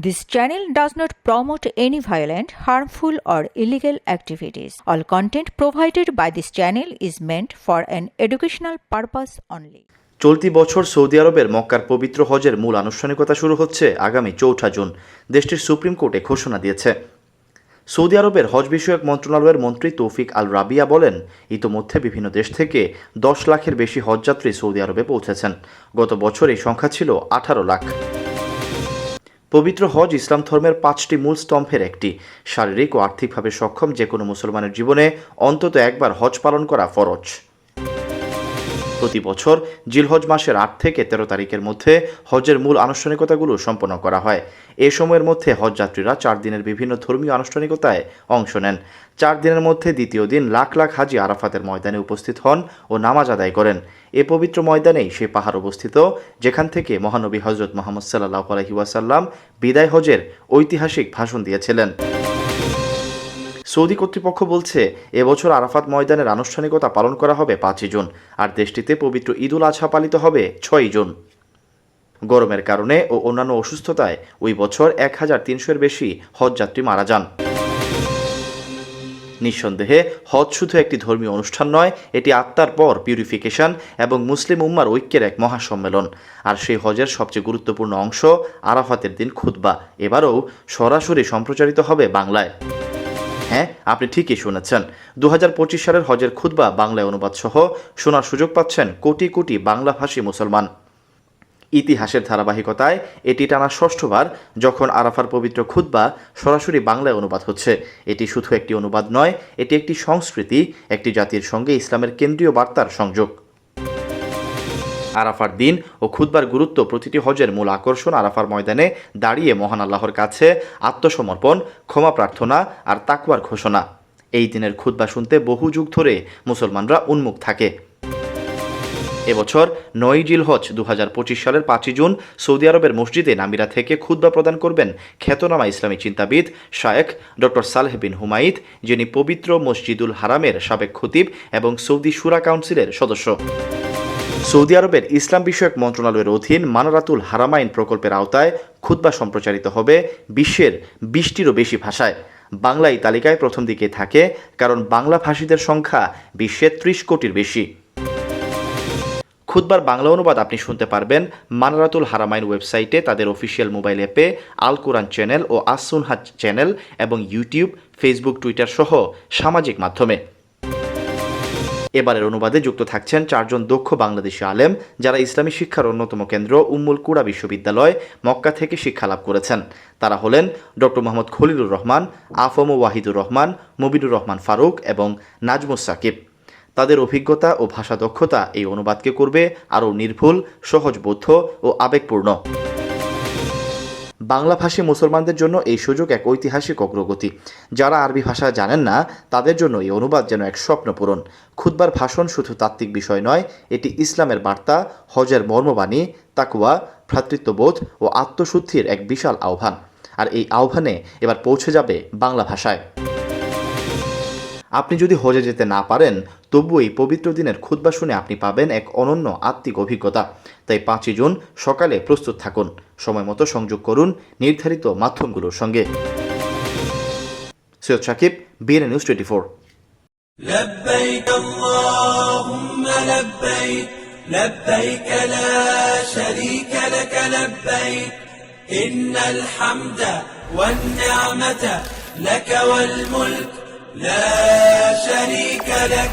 This channel does not promote any violent, harmful, or illegal activities. All content provided by this channel is meant for an educational purpose only. চলতি বছর Saudi আরবের মক্কার পবিত্র হজের মূল আনুষ্ঠানিকতা শুরু হচ্ছে আগামী চৌঠা জুন দেশটির সুপ্রিম কোর্টে ঘোষণা দিয়েছে সৌদি আরবের হজ বিষয়ক মন্ত্রণালয়ের মন্ত্রী তৌফিক আল রাবিয়া বলেন ইতোমধ্যে বিভিন্ন দেশ থেকে দশ লাখের বেশি হজযাত্রী সৌদি আরবে পৌঁছেছেন গত বছর এই সংখ্যা ছিল আঠারো লাখ পবিত্র হজ ইসলাম ধর্মের পাঁচটি মূল স্তম্ভের একটি। শারীরিক ও আর্থিকভাবে সক্ষম যে কোনো মুসলমানের জীবনে অন্তত একবার হজ পালন করা ফরজ। প্রতি বছর জিলহজ মাসের আট থেকে তেরো তারিখের মধ্যে হজের মূল আনুষ্ঠানিকতাগুলো সম্পন্ন করা হয়। এ সময়ের মধ্যে হজযাত্রীরা চার দিনের বিভিন্ন ধর্মীয় আনুষ্ঠানিকতায় অংশ নেন। চার দিনের মধ্যে দ্বিতীয় দিন লাখ লাখ হাজি আরাফাতের ময়দানে উপস্থিত হন ও নামাজ আদায় করেন। এ পবিত্র ময়দানেই সে পাহাড় অবস্থিত, যেখান থেকে মহানবী হজরত মোহাম্মদ সাল্লাহ আলহি ওয়াসাল্লাম বিদায় হজের ঐতিহাসিক ভাষণ দিয়েছিলেন। সৌদি কর্তৃপক্ষ বলছে, এবছর আরাফাত ময়দানের আনুষ্ঠানিকতা পালন করা হবে পাঁচই জুন, আর দেশটিতে পবিত্র ঈদুল আজহা পালিত হবে ছয়ই জুন। গরমের কারণে ও অন্যান্য অসুস্থতায় ওই বছর এক হাজার তিনশোর বেশি হজযাত্রী মারা যান। নিঃসন্দেহে, হজ শুধু একটি ধর্মীয় অনুষ্ঠান নয়, এটি আত্মার পর পিউরিফিকেশন এবং মুসলিম উম্মার ঐক্যের এক মহাসম্মেলন। আর সেই হজের সবচেয়ে গুরুত্বপূর্ণ অংশ আরাফাতের দিন খুতবা। এবারও সরাসরি সম্প্রচারিত হবে বাংলায়। হ্যাঁ আপনি ঠিকই শুনেছেন। দু হাজার পঁচিশ সালের হজের খুতবা, বাংলায় অনুবাদ সহ শোনার সুযোগ পাচ্ছেন কোটি কোটি বাংলাভাষী মুসলমান। ইতিহাসের ধারাবাহিকতায় এটি টানা ষষ্ঠবার যখন আরাফার পবিত্র খুতবা সরাসরি বাংলায় অনুবাদ হচ্ছে। এটি শুধু একটি অনুবাদ নয়, এটি একটি সংস্কৃতি, একটি জাতির সঙ্গে ইসলামের কেন্দ্রীয় বার্তার সংযোগ। আরাফার দিন ও খুতবার গুরুত্ব প্রতিটি হজের মূল আকর্ষণ আরাফার ময়দানে দাঁড়িয়ে মহান আল্লাহর কাছে আত্মসমর্পণ, ক্ষমা প্রার্থনা আর তাকুয়ার ঘোষণা। এই দিনের খুতবা শুনতে বহু যুগ ধরে মুসলমানরা উন্মুখ থাকে। এবছর নয় জিল হজ দু হাজার পঁচিশ সালের পাঁচই জুন সৌদি আরবের মসজিদে নামিরা থেকে খুদ্া প্রদান করবেন খ্যাতনামা ইসলামী চিন্তাবিদ শায়েখ ডক্টর সালেহ বিন হুমাইদ যিনি পবিত্র মসজিদুল হারামের সাবেক খতিব এবং সৌদি সুরা কাউন্সিলের সদস্য। সৌদি আরবের ইসলাম বিষয়ক মন্ত্রণালয়ের অধীন মানারাতুল হারামাইন প্রকল্পের আওতায় খুতবা সম্প্রচারিত হবে বিশ্বের বিশটিরও বেশি ভাষায়। বাংলা এই তালিকায় প্রথম দিকে থাকে, কারণ বাংলা ভাষীদের সংখ্যা বিশ্বের ত্রিশ কোটির বেশি। খুদবার বাংলা অনুবাদ আপনি শুনতে পারবেন মানারাতুল হারামাইন ওয়েবসাইটে, তাদের অফিসিয়াল মোবাইল অ্যাপে, আল কোরআন চ্যানেল ও আসুনহাজ চ্যানেল এবং ইউটিউব, ফেসবুক, টুইটার সহ সামাজিক মাধ্যমে। এবারের অনুবাদে যুক্ত থাকছেন চারজন দক্ষ বাংলাদেশি আলেম যারা ইসলামী শিক্ষার অন্যতম কেন্দ্র উম্মুল কুড়া বিশ্ববিদ্যালয়, মক্কা থেকে শিক্ষা লাভ করেছেন। তারা হলেন ডক্টর মোহাম্মদ খলিলুর রহমান, আফম ওয়াহিদুর রহমান, মুবিনুর রহমান ফারুক এবং নাজমুস সাকিব। তাদের অভিজ্ঞতা ও ভাষা দক্ষতা এই অনুবাদকে করবে আরও নির্ভুল, সহজবোধ্য ও আবেগপূর্ণ। বাংলাভাষী মুসলমানদের জন্য এই সুযোগ এক ঐতিহাসিক অগ্রগতি। যারা আরবি ভাষা জানেন না, তাদের জন্য এই অনুবাদ যেন এক স্বপ্ন পূরণ। খুদবার ভাষণ শুধু তাত্ত্বিক বিষয় নয়, এটি ইসলামের বার্তা, হজের মর্মবাণী তাকুয়া ভ্রাতৃত্ববোধ ও আত্মশুদ্ধির এক বিশাল আহ্বান। আর এই আহ্বানে এবার পৌঁছে যাবে বাংলা ভাষায়। আপনি যদি হজে যেতে না পারেন তবু এই পবিত্র দিনের খুদ্া শুনে আপনি পাবেন এক অনন্য আত্মিক অভিজ্ঞতা তাই পাঁচই জুন সকালে প্রস্তুত থাকুন সময় মতো সংযোগ করুন নির্ধারিত মাধ্যমগুলোর সঙ্গে Syed Sakib BNA news twenty four لبيك اللهم لبيك لبيك لا شريك لك لبيك إن الحمد والنعمة لك والملك لا شريك لك.